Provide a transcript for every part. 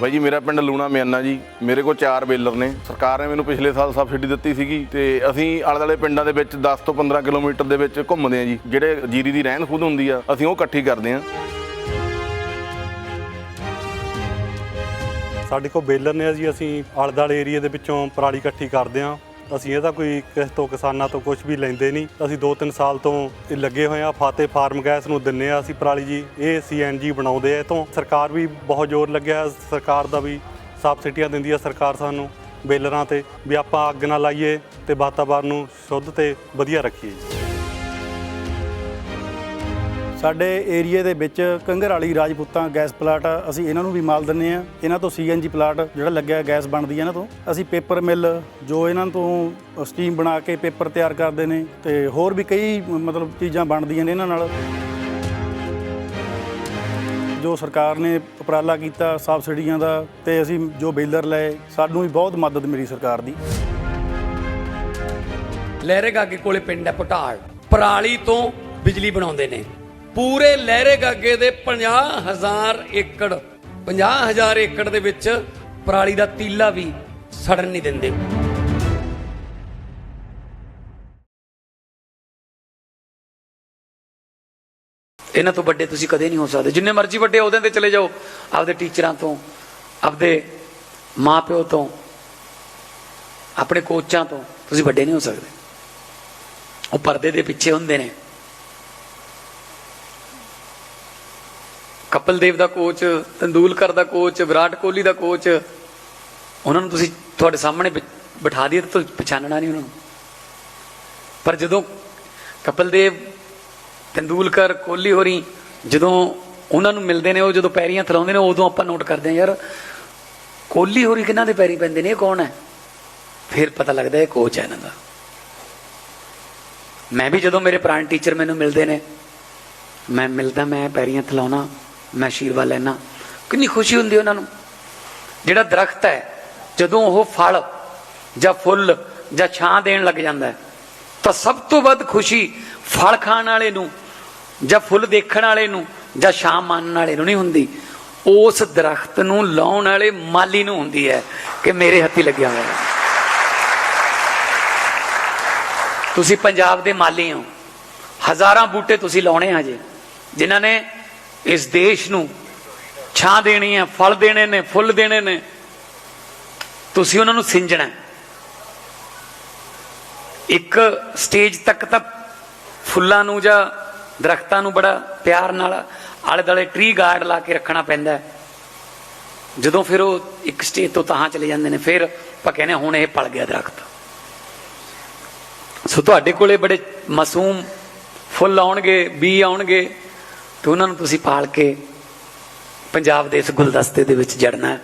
ਬਾਈ ਜੀ, ਮੇਰਾ ਪਿੰਡ ਲੂਣਾ ਮਿਆਨਾ ਜੀ। ਮੇਰੇ ਕੋਲ ਚਾਰ ਬੇਲਰ ਨੇ। ਸਰਕਾਰ ਨੇ ਮੈਨੂੰ ਪਿਛਲੇ ਸਾਲ ਸਬਸਿਡੀ ਦਿੱਤੀ ਸੀਗੀ ਤੇ ਅਸੀਂ ਆਲੇ ਦੁਆਲੇ ਪਿੰਡਾਂ ਦੇ ਵਿੱਚ 10 ਤੋਂ 15 ਕਿਲੋਮੀਟਰ ਦੇ ਵਿੱਚ ਘੁੰਮਦੇ ਆ ਜੀ। ਜਿਹੜੇ ਜੀਰੀ ਦੀ ਰਹਿਣ ਖੁਦ ਹੁੰਦੀ ਆ, ਅਸੀਂ ਉਹ ਇਕੱਠੀ ਕਰਦੇ ਆ ਸਾਡੇ ਕੋਲ ਬੇਲਰ ਨੇ ਜੀ, ਅਸੀਂ ਆਲੇ ਦੁਆਲੇ ਏਰੀਆ ਦੇ ਵਿੱਚੋਂ ਪਰਾਲੀ ਇਕੱਠੀ ਕਰਦੇ ਹਾਂ। ਅਸੀਂ ਇਹਦਾ ਕੋਈ ਕਿਸੇ ਤੋਂ ਕਿਸਾਨਾਂ ਤੋਂ ਕੁਝ ਵੀ ਲੈਂਦੇ ਨਹੀਂ। ਅਸੀਂ 2-3 ਸਾਲ ਤੋਂ ਇਹ ਲੱਗੇ ਹੋਏ ਆ ਫਾਤੇ ਫਾਰਮ ਗੈਸ ਨੂੰ ਦਿੰਨੇ ਆ ਅਸੀਂ ਪਰਾਲੀ ਜੀ। ਇਹ ਸੀਐਨਜੀ ਬਣਾਉਂਦੇ ਆ ਇਹ ਤੋਂ ਸਰਕਾਰ ਵੀ ਬਹੁਤ ਜ਼ੋਰ ਲੱਗਿਆ ਸਰਕਾਰ ਦਾ ਵੀ ਸਬਸਿਡੀਆਂ ਦਿੰਦੀ ਆ ਸਰਕਾਰ ਸਾਨੂੰ ਬੇਲਰਾਂ ਤੇ ਵੀ ਆਪਾਂ ਅੱਗ ਨਾ ਲਾਈਏ ਤੇ ਵਾਤਾਵਰਨ ਨੂੰ ਸ਼ੁੱਧ ਤੇ ਵਧੀਆ ਰੱਖੀਏ ਸਾਡੇ ਏਰੀਏ ਦੇ ਵਿੱਚ ਕੰਗਰ ਵਾਲੀ ਰਾਜਪੂਤਾਂ ਗੈਸ ਪਲਾਟ ਆ, ਅਸੀਂ ਇਹਨਾਂ ਨੂੰ ਵੀ ਮਾਲ ਦਿੰਨੇ ਆ ਇਹਨਾਂ ਤੋਂ ਸੀਐਨਜੀ ਪਲਾਟ ਜਿਹੜਾ ਲੱਗਿਆ ਗੈਸ ਬਣਦੀ ਹੈ ਇਹਨਾਂ ਤੋਂ। ਅਸੀਂ ਪੇਪਰ ਮਿਲ ਜੋ ਇਹਨਾਂ ਤੋਂ ਸਟੀਮ ਬਣਾ ਕੇ ਪੇਪਰ ਤਿਆਰ ਕਰਦੇ ਨੇ ਤੇ ਹੋਰ ਵੀ ਕਈ ਮਤਲਬ ਚੀਜ਼ਾਂ ਬਣਦੀਆਂ ਨੇ ਇਹਨਾਂ ਨਾਲ। ਜੋ ਸਰਕਾਰ ਨੇ ਉਪਰਾਲਾ ਕੀਤਾ ਸਬਸਿਡੀਆਂ ਦਾ ਤੇ ਅਸੀਂ ਜੋ ਬੇਲਰ ਲਏ ਸਾਨੂੰ ਵੀ ਬਹੁਤ ਮਦਦ ਮਿਲੀ ਸਰਕਾਰ ਦੀ। ਲਹਿਰੇਗਾ ਗਾਗੇ ਕੋਲੇ ਪਿੰਡ ਹੈ ਪਟਾਲ। ਪਰਾਲੀ ਤੋਂ ਬਿਜਲੀ ਬਣਾਉਂਦੇ ਨੇ। ਪੂਰੇ ਲਹਿਰੇ ਗਾਗੇ ਦੇ 50000 ਏਕੜ 50000 ਏਕੜ ਦੇ ਵਿੱਚ ਪਰਾਲੀ ਦਾ ਤੀਲਾ ਵੀ ਸੜਨ ਨਹੀਂ ਦਿੰਦੇ। ਇਹਨਾਂ ਤੋਂ ਵੱਡੇ ਤੁਸੀਂ ਕਦੇ ਨਹੀਂ ਹੋ ਸਕਦੇ। ਜਿੰਨੇ ਮਰਜ਼ੀ ਵੱਡੇ ਉਹਦੇ ਤੇ ਚਲੇ ਜਾਓ, ਆਪਦੇ ਟੀਚਰਾਂ ਤੋਂ, ਆਪਦੇ ਮਾਪਿਓ ਤੋਂ, ਆਪਣੇ ਕੋਚਾਂ ਤੋਂ ਤੁਸੀਂ ਵੱਡੇ ਨਹੀਂ ਹੋ ਸਕਦੇ। ਉਹ ਪਰਦੇ ਦੇ ਪਿੱਛੇ ਹੁੰਦੇ ਨੇ। ਕਪਿਲ ਦੇਵ ਦਾ ਕੋਚ ਤੰਦੂਲਕਰ ਦਾ ਕੋਚ ਵਿਰਾਟ ਕੋਹਲੀ ਦਾ ਕੋਚ ਉਹਨਾਂ ਨੂੰ ਤੁਸੀਂ ਤੁਹਾਡੇ ਸਾਹਮਣੇ ਬਿ- ਬਿਠਾ ਦਈਏ ਤਾਂ ਤੁਸੀਂ ਪਛਾਣਨਾ ਨਹੀਂ ਉਹਨਾਂ ਨੂੰ। ਪਰ ਜਦੋਂ ਕਪਿਲ ਦੇਵ ਤੰਦੂਲਕਰ, ਕੋਹਲੀ ਹੋਰੀ ਜਦੋਂ ਉਹਨਾਂ ਨੂੰ ਮਿਲਦੇ ਨੇ, ਉਹ ਜਦੋਂ ਪੈਰੀਆਂ ਥਲਾਉਂਦੇ ਨੇ, ਉਦੋਂ ਆਪਾਂ ਨੋਟ ਕਰਦੇ ਹਾਂ, ਯਾਰ ਕੋਹਲੀ ਹੋਰੀ ਕਿਹਨਾਂ ਦੇ ਪੈਰੀ ਪੈਂਦੇ ਨੇ, ਇਹ ਕੌਣ ਹੈ? ਫਿਰ ਪਤਾ ਲੱਗਦਾ ਇਹ ਕੋਚ ਹੈ ਇਹਨਾਂ ਦਾ। ਮੈਂ ਵੀ ਜਦੋਂ ਮੇਰੇ ਪੁਰਾਣੇ ਟੀਚਰ ਮੈਨੂੰ ਮਿਲਦੇ ਨੇ, ਮੈਂ ਮਿਲਦਾ, ਮੈਂ ਪੈਰੀਆਂ ਥਲਾਉਣਾ। ਮੈਂ ਆਸ਼ੀਰਵਾਦ ਲੈਣਾ ਕਿੰਨੀ ਖੁਸ਼ੀ ਹੁੰਦੀ ਉਹਨਾਂ ਨੂੰ। ਜਿਹੜਾ ਦਰਖਤ ਹੈ, ਜਦੋਂ ਉਹ ਫਲ ਜਾਂ ਫੁੱਲ ਜਾਂ ਛਾਂ ਦੇਣ ਲੱਗ ਜਾਂਦਾ ਹੈ, ਤਾਂ ਸਭ ਤੋਂ ਵੱਧ ਖੁਸ਼ੀ ਫਲ ਖਾਣ ਵਾਲੇ ਨੂੰ ਜਾਂ ਫੁੱਲ ਦੇਖਣ ਵਾਲੇ ਨੂੰ ਜਾਂ ਛਾਂ ਮੰਨਣ ਵਾਲੇ ਨੂੰ ਨਹੀਂ ਹੁੰਦੀ। ਉਸ ਦਰਖਤ ਨੂੰ ਲਾਉਣ ਵਾਲੇ ਮਾਲੀ ਨੂੰ ਹੁੰਦੀ ਹੈ ਕਿ ਮੇਰੇ ਹੱਥੀ ਲੱਗਿਆ ਹੋਇਆ ਹੈ। ਤੁਸੀਂ ਪੰਜਾਬ ਦੇ ਮਾਲੀ ਹੋ। ਹਜ਼ਾਰਾਂ ਬੂਟੇ ਤੁਸੀਂ ਲਾਉਣੇ ਆ ਜੇ ਜਿਨ੍ਹਾਂ ਨੇ ਇਸ ਦੇਸ਼ ਨੂੰ ਛਾਂ ਦੇਣੀ ਹੈ, ਫਲ ਦੇਣੇ ਨੇ, ਫੁੱਲ ਦੇਣੇ ਨੇ, ਤੁਸੀਂ ਉਹਨਾਂ ਨੂੰ ਸਿੰਜਣਾ ਇੱਕ ਸਟੇਜ ਤੱਕ ਤਾਂ ਫੁੱਲਾਂ ਨੂੰ ਜਾਂ ਦਰਖਤਾਂ ਨੂੰ ਬੜਾ ਪਿਆਰ ਨਾਲ ਆਲੇ ਦੁਆਲੇ ਟਰੀ ਗਾਰਡ ਲਾ ਕੇ ਰੱਖਣਾ ਪੈਂਦਾ ਜਦੋਂ ਫਿਰ ਉਹ ਇੱਕ ਸਟੇਜ ਤੋਂ ਤਾਂ ਚਲੇ ਜਾਂਦੇ ਨੇ, ਫਿਰ ਆਪਾਂ ਕਹਿੰਦੇ ਹੁਣ ਇਹ ਪਲ ਗਿਆ ਦਰਖਤ। ਸੋ ਤੁਹਾਡੇ ਕੋਲੇ ਬੜੇ ਮਾਸੂਮ ਫੁੱਲ ਆਉਣਗੇ, ਬੀ ਆਉਣਗੇ ਤੇ ਉਹਨਾਂ ਨੂੰ ਤੁਸੀਂ ਪਾਲ ਕੇ ਪੰਜਾਬ ਦੇ ਇਸ ਗੁਲਦਸਤੇ ਦੇ ਵਿੱਚ ਜੜਨਾ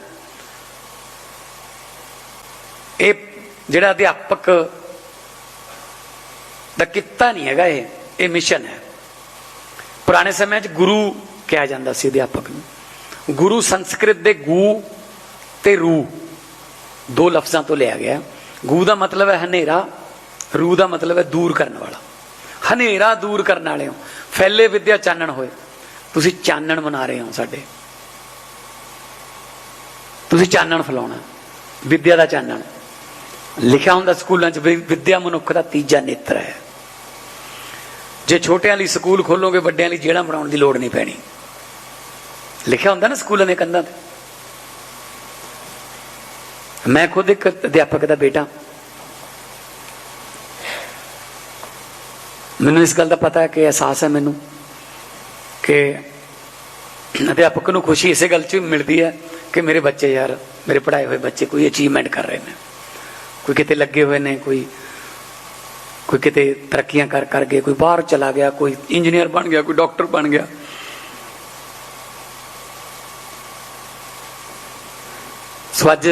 ਇਹ ਜਿਹੜਾ ਅਧਿਆਪਕ ਦਾ ਕਿੱਤਾ ਨਹੀਂ ਹੈਗਾ ਇਹ ਇਹ ਮਿਸ਼ਨ ਹੈ। ਪੁਰਾਣੇ ਸਮੇਂ 'ਚ ਗੁਰੂ ਕਿਹਾ ਜਾਂਦਾ ਸੀ ਅਧਿਆਪਕ ਨੂੰ। ਗੁਰੂ ਸੰਸਕ੍ਰਿਤ ਦੇ ਗੂ ਤੇ ਰੂ, ਦੋ ਲਫ਼ਜ਼ਾਂ ਤੋਂ ਲਿਆ ਗਿਆ। ਗੂ ਦਾ ਮਤਲਬ ਹੈ ਹਨੇਰਾ, ਰੂ ਦਾ ਮਤਲਬ ਹੈ ਦੂਰ ਕਰਨ ਵਾਲਾ। ਹਨੇਰਾ ਦੂਰ ਕਰਨ ਵਾਲੇ ਹੋ ਫੈਲੇ ਵਿਦਿਆ ਚਾਨਣ ਹੋਏ। ਤੁਸੀਂ ਚਾਨਣ ਮਨਾ ਰਹੇ ਹੋ ਸਾਡੇ। ਤੁਸੀਂ ਚਾਨਣ ਫਲਾਉਣਾ, ਵਿਦਿਆ ਦਾ ਚਾਨਣ। ਲਿਖਿਆ ਹੁੰਦਾ ਸਕੂਲਾਂ 'ਚ ਵੀ ਵਿਦਿਆ ਮਨੁੱਖ ਦਾ ਤੀਜਾ ਨੇਤਰ ਹੈ। ਜੇ ਛੋਟਿਆਂ ਲਈ ਸਕੂਲ ਖੋਲੋਗੇ, ਵੱਡਿਆਂ ਲਈ ਜੇਲ੍ਹਾਂ ਬਣਾਉਣ ਦੀ ਲੋੜ ਨਹੀਂ ਪੈਣੀ। ਲਿਖਿਆ ਹੁੰਦਾ ਨਾ ਸਕੂਲਾਂ ਦੇ ਕੰਧਾਂ ਤੇ। ਮੈਂ ਖੁਦ ਇੱਕ ਅਧਿਆਪਕ ਦਾ ਬੇਟਾ। ਮੈਨੂੰ ਇਸ ਗੱਲ ਦਾ ਪਤਾ ਹੈ ਕਿ ਅਹਿਸਾਸ ਹੈ ਮੈਨੂੰ ਕਿ ਅਧਿਆਪਕ ਨੂੰ ਖੁਸ਼ੀ ਇਸੇ ਗੱਲ 'ਚ ਮਿਲਦੀ ਹੈ ਕਿ ਮੇਰੇ ਬੱਚੇ ਯਾਰ, ਮੇਰੇ ਪੜ੍ਹਾਏ ਹੋਏ ਬੱਚੇ ਕੋਈ ਅਚੀਵਮੈਂਟ ਕਰ ਰਹੇ ਨੇ। ਕੋਈ ਕਿਤੇ ਲੱਗੇ ਹੋਏ ਨੇ, ਕੋਈ ਕੋਈ ਕਿਤੇ ਤਰੱਕੀਆਂ ਕਰ ਕਰ ਗਏ, ਕੋਈ ਬਾਹਰ ਚਲਾ ਗਿਆ, ਕੋਈ ਇੰਜੀਨੀਅਰ ਬਣ ਗਿਆ, ਕੋਈ ਡਾਕਟਰ ਬਣ ਗਿਆ। ਸੋ ਅੱਜ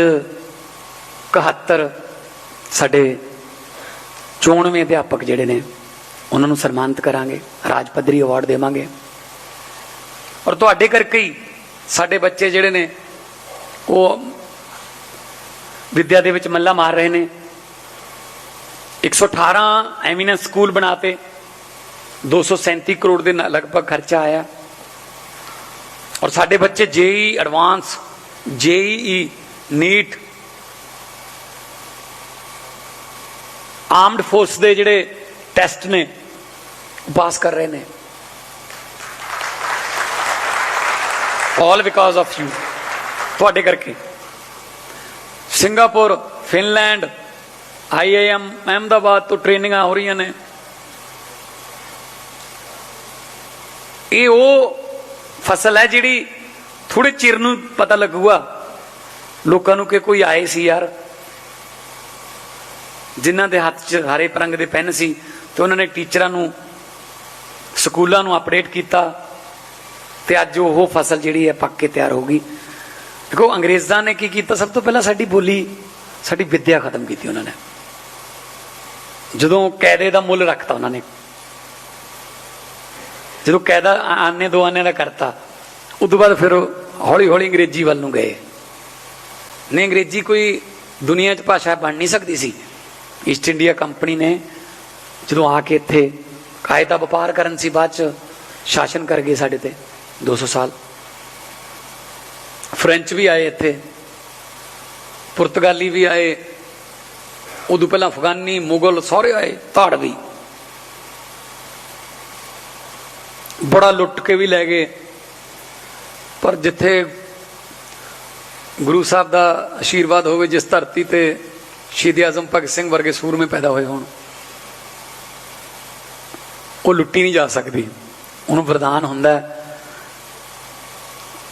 71 ਸਾਡੇ ਚੋਣਵੇਂ ਅਧਿਆਪਕ ਜਿਹੜੇ ਨੇ, ਉਹਨਾਂ ਨੂੰ ਸਨਮਾਨਿਤ ਕਰਾਂਗੇ, ਰਾਜ ਪੱਧਰੀ ਅਵਾਰਡ ਦੇਵਾਂਗੇ। ਔਰ ਤੁਹਾਡੇ ਕਰਕੇ ਹੀ ਸਾਡੇ ਬੱਚੇ ਜਿਹੜੇ ਨੇ, ਉਹ ਵਿਦਿਆ ਦੇ ਵਿੱਚ ਮੱਲਾ ਮਾਰ ਰਹੇ ਨੇ। 118 ਐਮੀਨੈਂਸ ਸਕੂਲ ਬਣਾਤੇ 237 ਕਰੋੜ ਦੇ ਲਗਭਗ ਖਰਚਾ ਆਇਆ। ਔਰ ਸਾਡੇ ਬੱਚੇ JEE advance, JEE NEET, armed force ਦੇ ਜਿਹੜੇ ਟੈਸਟ ਨੇ, ਉਹ ਪਾਸ ਕਰ ਰਹੇ ਨੇ। All because ਆਫ ਯੂ ਤੁਹਾਡੇ ਕਰਕੇ। ਸਿੰਗਾਪੁਰ ਫਿਨਲੈਂਡ ਆਈਆਈਐਮ ਅਹਿਮਦਾਬਾਦ ਤੋਂ ਟ੍ਰੇਨਿੰਗਾਂ ਹੋ ਰਹੀਆਂ ਨੇ। ਇਹ ਉਹ ਫਸਲ ਹੈ ਜਿਹੜੀ ਥੋੜੇ ਚਿਰ ਨੂੰ ਪਤਾ ਲੱਗੂਗਾ। ਲੋਕਾਂ ਨੂੰ ਕਿ ਕੋਈ ਆਏ ਸੀ ਯਾਰ। ਜਿਨ੍ਹਾਂ ਦੇ ਹੱਥ 'ਚ ਹਰੇ ਪਰੰਗ ਦੇ ਪੈਨ ਸੀ, ਤੇ ਉਹਨਾਂ ਨੇ ਟੀਚਰਾਂ ਨੂੰ, ਸਕੂਲਾਂ ਨੂੰ ਅਪਡੇਟ ਕੀਤਾ। ਤੇ ਅੱਜ ਉਹ ਫਸਲ ਜਿਹੜੀ ਹੈ ਪੱਕ ਕੇ ਤਿਆਰ ਹੋ ਗਈ। ਦੇਖੋ, ਅੰਗਰੇਜ਼ਾਂ ਨੇ ਕੀ ਕੀਤਾ? ਸਭ ਤੋਂ ਪਹਿਲਾਂ ਸਾਡੀ ਬੋਲੀ, ਸਾਡੀ ਵਿੱਦਿਆ ਖਤਮ ਕੀਤੀ ਉਹਨਾਂ ਨੇ। ਜਦੋਂ ਕਾਇਦੇ ਦਾ ਮੁੱਲ ਰੱਖਤਾ ਉਹਨਾਂ ਨੇ। ਜਦੋਂ ਕਾਇਦਾ ਆਨੇ ਦੋ ਆਨੇ ਦਾ ਕਰਤਾ, ਉਦੋਂ ਬਾਅਦ ਫਿਰ ਹੌਲੀ ਹੌਲੀ ਅੰਗਰੇਜ਼ੀ ਵੱਲ ਨੂੰ ਗਏ। ਨਹੀਂ, ਅੰਗਰੇਜ਼ੀ ਕੋਈ ਦੁਨੀਆ 'ਚ ਭਾਸ਼ਾ ਬਣ ਨਹੀਂ ਸਕਦੀ ਸੀ। ਈਸਟ ਇੰਡੀਆ ਕੰਪਨੀ ਨੇ ਜਦੋਂ ਆ ਕੇ ਇੱਥੇ ਕਾਇਦਾ ਵਪਾਰ ਕਰਨ ਸੀ, ਬਾਅਦ 'ਚ ਸ਼ਾਸਨ ਕਰ ਗਏ ਸਾਡੇ ਤੇ। 200 ਸਾਲ। ਫ੍ਰੈਂਚ ਵੀ ਆਏ ਇੱਥੇ। ਪੁਰਤਗਾਲੀ ਵੀ ਆਏ। ਉਦੋਂ ਪਹਿਲਾਂ ਅਫਗਾਨੀ, ਮੁਗਲ ਸਾਰੇ ਆਏ ਧਾੜਵੀ ਬੜਾ ਲੁੱਟ ਕੇ ਵੀ ਲੈ ਗਏ। ਪਰ ਜਿੱਥੇ ਗੁਰੂ ਸਾਹਿਬ ਦਾ ਆਸ਼ੀਰਵਾਦ ਹੋਵੇ, ਜਿਸ ਧਰਤੀ ਤੇ ਸ਼ਹੀਦ ਆਜ਼ਮ ਭਗਤ ਸਿੰਘ ਵਰਗੇ ਸੂਰਮੇ ਪੈਦਾ ਹੋਏ ਹੋਣ, ਉਹ ਲੁੱਟੀ ਨਹੀਂ ਜਾ ਸਕਦੀ। ਉਹਨੂੰ ਵਰਦਾਨ ਹੁੰਦਾ ਹੈ।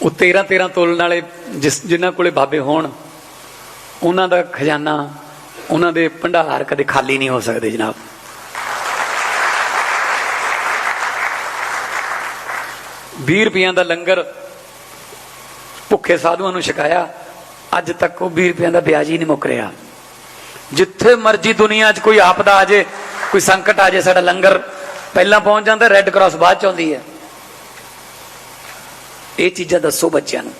ਉਹ 13 13 ਤੋਲਣ ਵਾਲੇ ਜਿਸ ਜਿਨ੍ਹਾਂ ਕੋਲੇ ਬਾਬੇ ਹੋਣ, ਉਹਨਾਂ ਦਾ ਖਜ਼ਾਨਾ, ਉਹਨਾਂ ਦੇ ਭੰਡਾਰ ਕਦੇ ਖਾਲੀ ਨਹੀਂ ਹੋ ਸਕਦੇ ਜਨਾਬ। ਵੀਹ ਰੁਪਈਆਂ ਦਾ ਲੰਗਰ ਭੁੱਖੇ ਸਾਧੂਆਂ ਨੂੰ ਛਕਾਇਆ, ਅੱਜ ਤੱਕ ਉਹ 20 ਰੁਪਈਆਂ ਦਾ ਵਿਆਜ ਹੀ ਨਹੀਂ ਮੁੱਕ ਰਿਹਾ। ਜਿੱਥੇ ਮਰਜ਼ੀ ਦੁਨੀਆ 'ਚ ਕੋਈ ਆਪਦਾ ਆ ਜੇ, ਕੋਈ ਸੰਕਟ ਆ ਜੇ, ਸਾਡਾ ਲੰਗਰ ਪਹਿਲਾਂ ਪਹੁੰਚ ਜਾਂਦਾ ਰੈੱਡ ਕਰਾਸ ਬਾਅਦ ਚ ਆਉਂਦੀ ਹੈ। ਇਹ ਚੀਜ਼ਾਂ ਦੱਸੋ ਬੱਚਿਆਂ ਨੂੰ।